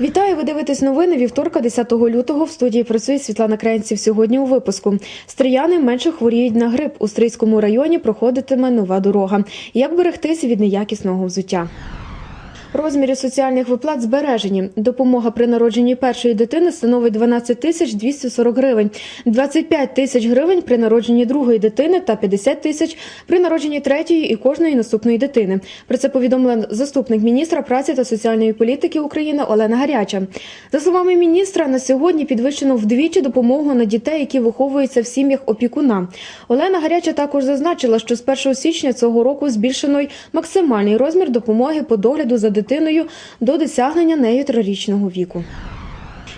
Вітаю! Ви дивитесь новини вівторка, 10 лютого. В студії працює Світлана Кренців. Сьогодні у випуску стріяни менше хворіють на грип. У Стрийському районі проходитиме нова дорога. Як берегтися від неякісного взуття? Розміри соціальних виплат збережені. Допомога при народженні першої дитини становить 12 тисяч 240 гривень, 25 тисяч гривень при народженні другої дитини та 50 тисяч при народженні третьої і кожної наступної дитини. Про це повідомила заступник міністра праці та соціальної політики України Олена Гаряча. За словами міністра, на сьогодні підвищено вдвічі допомогу на дітей, які виховуються в сім'ях опікуна. Олена Гаряча також зазначила, що з 1 січня цього року збільшено й максимальний розмір допомоги по догляду за дитиною до досягнення нею трирічного віку.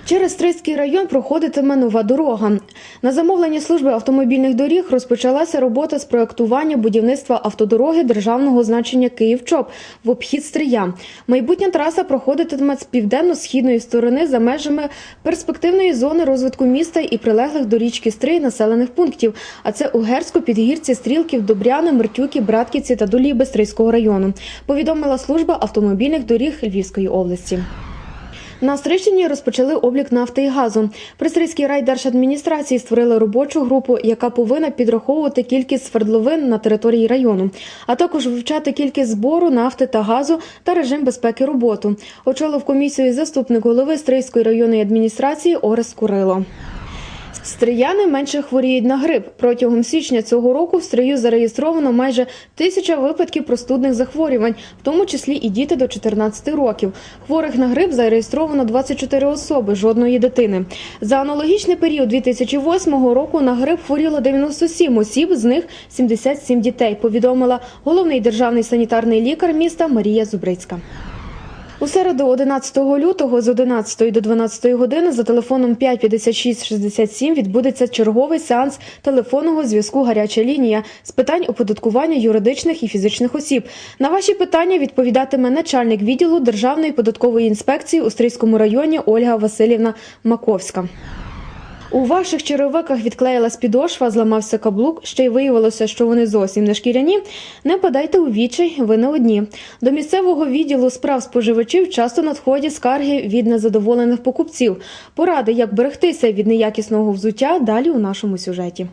Через Стрийський район проходитиме нова дорога. На замовлення служби автомобільних доріг розпочалася робота з проектування будівництва автодороги державного значення Київ-Чоп в обхід Стрия. Майбутня траса проходитиме з південно-східної сторони за межами перспективної зони розвитку міста і прилеглих до річки Стрий населених пунктів. А це Угерсько, Підгірці, Стрілків, Добряни, Мертюки, Братківці та Доліби Стрийського району. Повідомила служба автомобільних доріг Львівської області. На Стрищині розпочали облік нафти і газу. При Стрийській райдержадміністрації створили робочу групу, яка повинна підраховувати кількість свердловин на території району, а також вивчати кількість збору нафти та газу та режим безпеки роботу. Очолив комісію заступник голови Стрийської районної адміністрації Орес Курило. Стрияни менше хворіють на грип. Протягом січня цього року в Стрию зареєстровано майже тисяча випадків простудних захворювань, в тому числі і діти до 14 років. Хворих на грип зареєстровано 24 особи, жодної дитини. За аналогічний період 2008 року на грип хворіло 97 осіб, з них 77 дітей. Повідомила головний державний санітарний лікар міста Марія Зубрицька. У середу 11 лютого з 11 до 12 години за телефоном 55667 відбудеться черговий сеанс телефонного зв'язку «Гаряча лінія» з питань оподаткування юридичних і фізичних осіб. На ваші питання відповідатиме начальник відділу Державної податкової інспекції у Стрийському районі Ольга Васильівна Маковська. У ваших черевиках відклеїлась підошва, зламався каблук, ще й виявилося, що вони зовсім не шкіряні. Не падайте у відчай, ви не одні. До місцевого відділу справ споживачів часто надходять скарги від незадоволених покупців. Поради, як берегтися від неякісного взуття, далі у нашому сюжеті.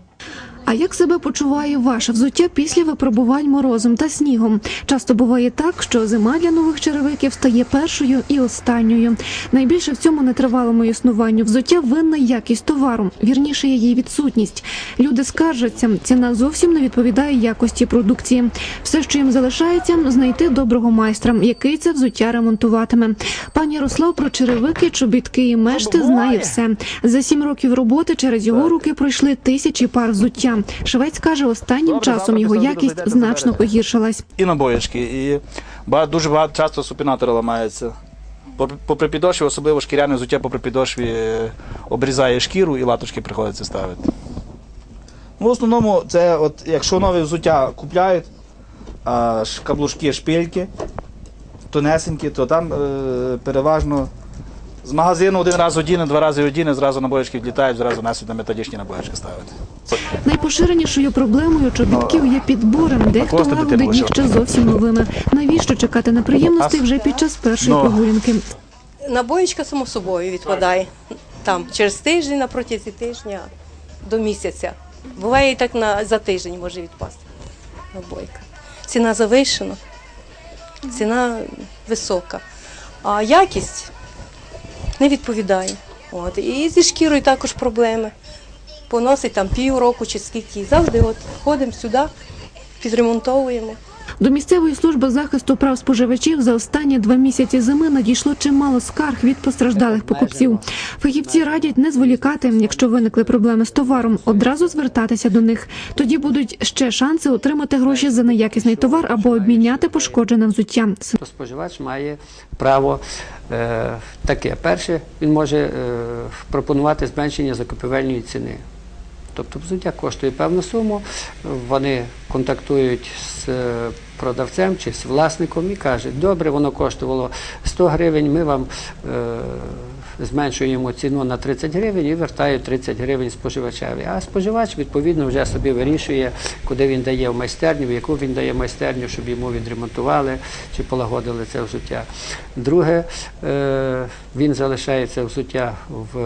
А як себе почуває ваше взуття після випробувань морозом та снігом? Часто буває так, що зима для нових черевиків стає першою і останньою. Найбільше в цьому нетривалому існуванню взуття винна якість товару, вірніше її відсутність. Люди скаржаться, ціна зовсім не відповідає якості продукції. Все, що їм залишається, знайти доброго майстра, який це взуття ремонтуватиме. Пан Ярослав про черевики, чобітки і мешти знає все. За сім років роботи через його руки пройшли тисячі пар взуття. Швець каже, останнім Добре, часом його якість значно погіршилась. і набоїчки, і багато, дуже багато часто супінатори ламаються. Попри- підошві, особливо шкіряне взуття попри підошві е, обрізає шкіру і латочки приходиться ставити. Ну, в основному, це от, якщо нове взуття купляють, а ш- шпильки, тонесенькі, то там е, переважно з магазину один раз одіне, два рази одіне, зразу набоїчки влітають, зразу несуть на методичні набоїчки ставити. Найпоширенішою проблемою чобітків є підбором. Дехто просто лагодить їх ще зовсім новими. Навіщо чекати неприємностей вже під час першої Ну. прогулянки? Набоїчка само собою відпадає. Там через тиждень, на протязі тижня до місяця. Буває і так на, за тиждень може відпасти набойка. Ціна завишена, ціна висока, а якість не відповідає. От. І зі шкірою також проблеми. Поносить там півроку чи скільки. Завжди от ходимо сюди, підремонтовуємо. До місцевої служби захисту прав споживачів за останні два місяці зими надійшло чимало скарг від постраждалих покупців. Фахівці радять не зволікати, якщо виникли проблеми з товаром, одразу звертатися до них. Тоді будуть ще шанси отримати гроші за неякісний товар або обміняти пошкоджене взуття. споживач має право е, таке. Перше, він може е, пропонувати зменшення закупівельної ціни. Тобто взуття коштує певну суму, вони контактують з е, продавцем чи з власником і кажуть, добре, воно коштувало 100 гривень, ми вам е, зменшуємо ціну на 30 гривень і вертають 30 гривень споживачеві. А споживач відповідно вже собі вирішує, куди він дає в майстерню, в яку він дає майстерню, щоб йому відремонтували чи полагодили це взуття. Друге, е, він залишає це взуття в,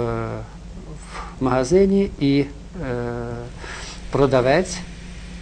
в магазині і продавець,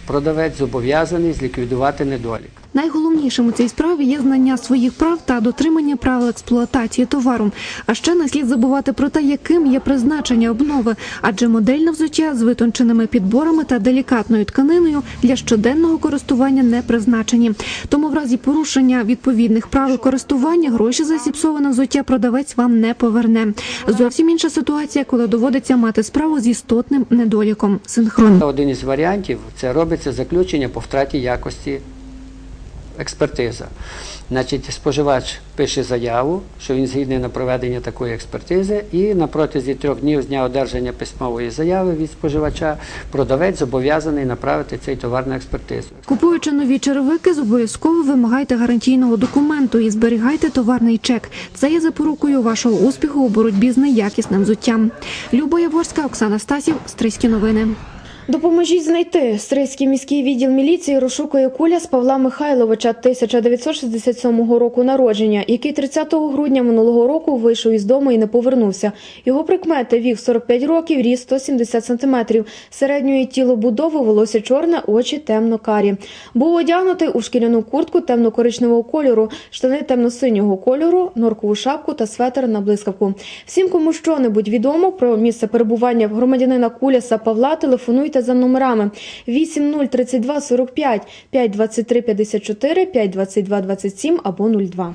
продавець зобов'язаний зліквідувати недолік. Найголовнішим у цій справі є знання своїх прав та дотримання правил експлуатації товару. А ще не слід забувати про те, яким є призначення обнови, адже модельне взуття з витонченими підборами та делікатною тканиною для щоденного користування не призначені. Тому в разі порушення відповідних правил користування гроші за зіпсоване взуття продавець вам не поверне. Зовсім інша ситуація, коли доводиться мати справу з істотним недоліком. Синхрон. Один із варіантів це робиться заключення по втраті якості експертиза. Значить, споживач пише заяву, що він згідний на проведення такої експертизи, і на протязі трьох днів з дня одержання письмової заяви від споживача продавець зобов'язаний направити цей товар на експертизу. Купуючи нові черевики, обов'язково вимагайте гарантійного документу і зберігайте товарний чек. Це є запорукою вашого успіху у боротьбі з неякісним взуттям. Люба Яворська, Оксана Стасів, Стрийські новини. Допоможіть знайти. Стрийський міський відділ міліції розшукує куля з Павла Михайловича 1967 року народження, який 30 грудня минулого року вийшов із дому і не повернувся. Його прикмети вік 45 років, ріст 170 сантиметрів, середньої тілобудови, волосся чорне, очі темно-карі. Був одягнутий у шкіряну куртку темно-коричневого кольору, штани темно-синього кольору, норкову шапку та светр на блискавку. Всім, кому що-небудь відомо про місце перебування громадянина Куляса Павла, телефонуйте за номерами 8032 45 523 54 522 27 або 02.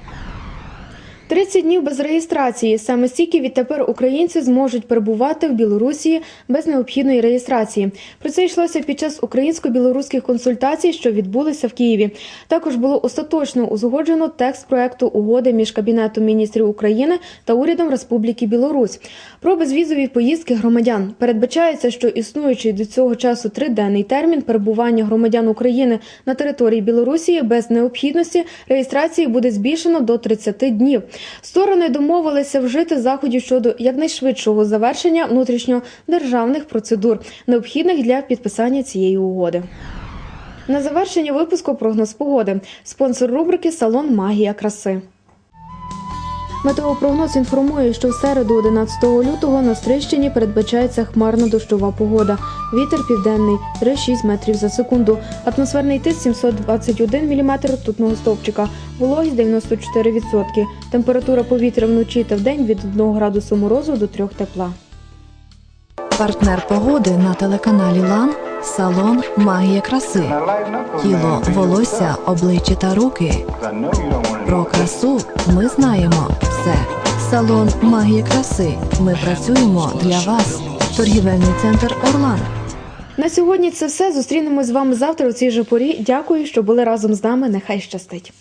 30 днів без реєстрації. Саме стільки відтепер українці зможуть перебувати в Білорусі без необхідної реєстрації. Про це йшлося під час українсько-білоруських консультацій, що відбулися в Києві. Також було остаточно узгоджено текст проекту угоди між Кабінетом міністрів України та урядом Республіки Білорусь про безвізові поїздки громадян. Передбачається, що існуючий до цього часу триденний термін перебування громадян України на території Білорусі без необхідності реєстрації буде збільшено до 30 днів. Сторони домовилися вжити заходів щодо якнайшвидшого завершення внутрішньодержавних процедур, необхідних для підписання цієї угоди. На завершення випуску прогноз погоди. Спонсор рубрики Салон Магія краси. Метеопрогноз інформує, що в середу 11 лютого на Стрищині передбачається хмарно-дощова погода. Вітер південний 3-6 метрів за секунду. Атмосферний тиск 721 мм ртутного стовпчика. Вологість 94%. Температура повітря вночі та вдень від 1 градусу морозу до 3 тепла. Партнер погоди на телеканалі Лан салон Магія краси. Тіло, волосся, обличчя та руки. Про красу ми знаємо все. Салон Магія краси. Ми працюємо для вас. Торгівельний центр Орлан. На сьогодні це все. Зустрінемось з вами завтра у цій же порі. Дякую, що були разом з нами. Нехай щастить.